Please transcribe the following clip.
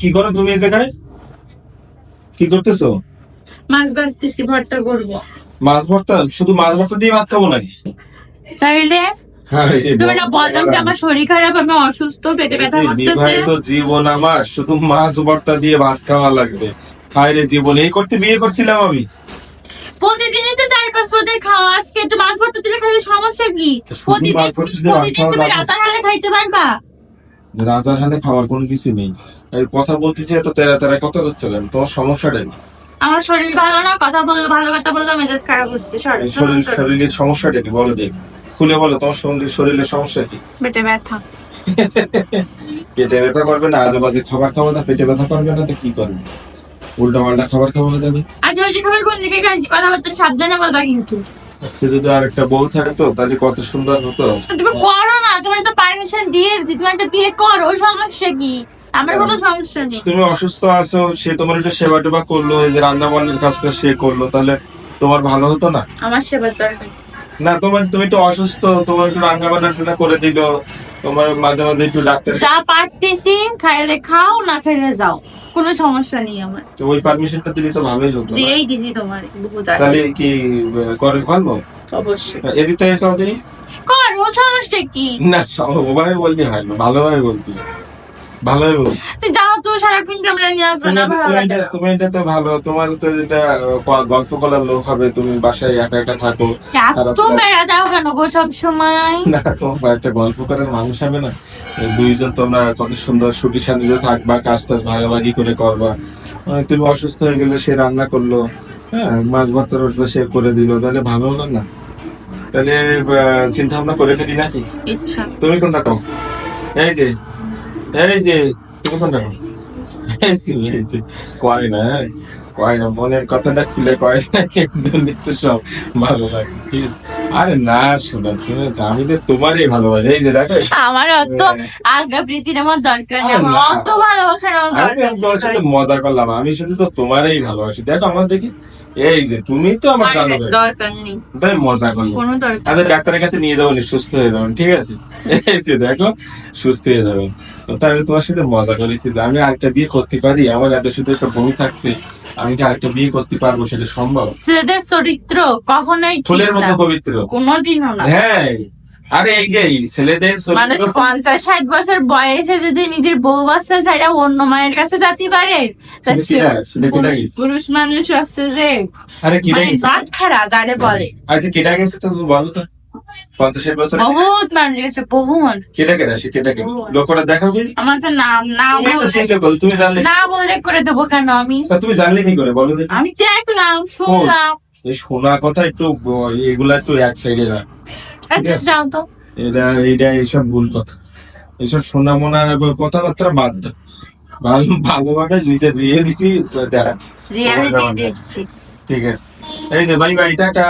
কি করো তুমি এই জায়গায়? কি করতেছো? মাছ বাঁচতেছি ভর্তা করব। মাছ ভর্তা? শুধু মাছ ভর্তা দিয়ে ভাত খাব নাকি? তাইলে হ্যাঁ, তুমি না বললাম যে আমার শরীর খারাপ আমি অসুস্থ পেটে ব্যথা করতেছে। বিবাহিত জীবন আমার শুধু মাছ ভর্তা দিয়ে ভাত খাওয়া লাগবে। জীবন এই করতে বিয়ে করছিলাম আমি। প্রতিদিনই তো চার পাঁচ পদের খাওয়া আজকে একটু মাছ ভর্তা দিলে খাইলে সমস্যা কি? প্রতিদিন প্রতিদিন তুমি লাগবে। হালে খাইতে পারবা? রাজার হাতে খাওয়ার কোনো কিছু নেই। কথা বলতেছি এত তেরা তেরা কথা করছ কেন? তোমার সমস্যাটা কি? আমার শরীর ভালো না কথা বললে ভালো কথা বললে মেজাজ খারাপ হচ্ছে শরীর শরীরের সমস্যাটা কি? বলো দেখ। খুলে বলো তোমার শরীর শরীরের সমস্যা কি? পেটে ব্যথা। পেটে ব্যথা করবে না আজেবাজে খাবার খাব না পেটে ব্যথা করবে না তো কি করবে? উল্টা পাল্টা খাবার খাব না তবে আজ ওই যে খাবার কোন দিকে খাইছি? কথাবার্তা সাবধানে বলবা কিন্তু। আজকে যদি আর একটা বউ থাকতো তাহলে কত সুন্দর হতো। তুমি করো না তোমার তো পারমিশন দিয়েছি তুমি একটা বিয়ে করো সমস্যা কি? আমার কোনো সমস্যা নেই। তুমি অসুস্থ আছো সে তোমার একটু সেবা টেবা করল এই যে রান্না বান্নার কাজটা সে করল তাহলে তোমার ভালো হতো না? আমার সেবার দরকার না তোমার তুমি একটু অসুস্থ তোমার একটু রান্না বান্না করে দিল তোমার মাঝে মাঝে একটু ডাক্তার যা পারতেছি খাইলে খাও না খাইলে যাও। কোনো সমস্যা নেই আমার। ওই পারমিশনটা দিলে তো ভালোই হতো? দিয়েই দিছি তোমার বহুত আগে। তাহলে কি করে ভালো অবশ্যই। এদিক থেকে কাউ দিই করো সমস্যা কি? না ওভাবে বলতে হয় না ভালোভাবে বলতে হয়। বল যাও তো সারাক্ষণ ক্যামেরা নিয়ে আসবে না ভালো তুমি এটা- তো ভালো তোমার তো যেটা গল্প করার লোক হবে তুমি বাসায় একা একা থাকো। এত বেড়া দাও কেন গো সব সময় না তোমার একটা গল্প করার মানুষ হবে না? দুইজন তোমরা কত সুন্দর সুখী শান্তিতে থাকবা কাজ টাজ ভাগাভাগি করে করবা। তুমি অসুস্থ হয়ে গেলে সে রান্না করল হ্যাঁ মাছ ভাত রোজটা সে করে দিল তাহলে ভালো হলো না? তাহলে চিন্তা ভাবনা করে ফেলি নাকি? তুমি কোনটা খাও এই যে এই যে কয় না? কয় না, মনের কথাটা খুলে কয় না, একজন তো সব ভালো লাগে? আরে না শোনা তুমি আমি তো তোমারই ভালোবাসি। এই যে দেখো আমার অত প্রীতির আমার দরকার নেই। অত ভালোবাসার আমার দরকার তোমার সাথে মজা করলাম আমি শুধু তো তোমারই ভালোবাসি। দেখো আমার দেখি এই যে তুমি তো আমার জানো দরকার নেই। তাই মজা করলাম। কোনো দরকার আচ্ছা ডাক্তারের কাছে নিয়ে যাব সুস্থ হয়ে যাবেন ঠিক আছে? এই যে দেখো সুস্থ হয়ে যাবেন তো তাহলে তোমার সাথে মজা করেছি। আমি আরেকটা বিয়ে করতে পারি আমার এত শুধু একটা বউ থাকতে আমি কি আরেকটা বিয়ে করতে পারব সেটা সম্ভব? ছেলেদের চরিত্র কখনোই ফুলের মতো পবিত্র। কোনোদিনও না। হ্যাঁ। আরে এই যে ছেলেদের মানুষ পঞ্চাশ ষাট বছর বয়সে যদি নিজের বউ বাচ্চা ছাড়া অন্য মায়ের কাছে যেতে পারে পুরুষ- মানুষ আছে যে আরে কি মানে যারে বলে। আচ্ছা কেটা গেছে তো বলো তো। পঞ্চাশ ষাট বছর? বহুত মানুষ গেছে বহু মানুষ কেটা কেটা সে কেটা কেটা লোকটা দেখাবে আমার তো নাম না তুমি তুমি জানলে না বললে করে দেবো কেন আমি? তুমি জানলে কি করে? বলো আমি দেখলাম শুনলাম। এই শোনা কথা একটু এগুলা একটু এক সাইডে রাখ যাও তো। এটা এটা এইসব ভুল কথা। এইসব শোনা মোনা কথাবার্তা বাদ দাও। ভালো ভালোভাবে দেখা। রিয়ালিটি দেখছি। ঠিক আছে। এই যে ভাই ভাই টাটা।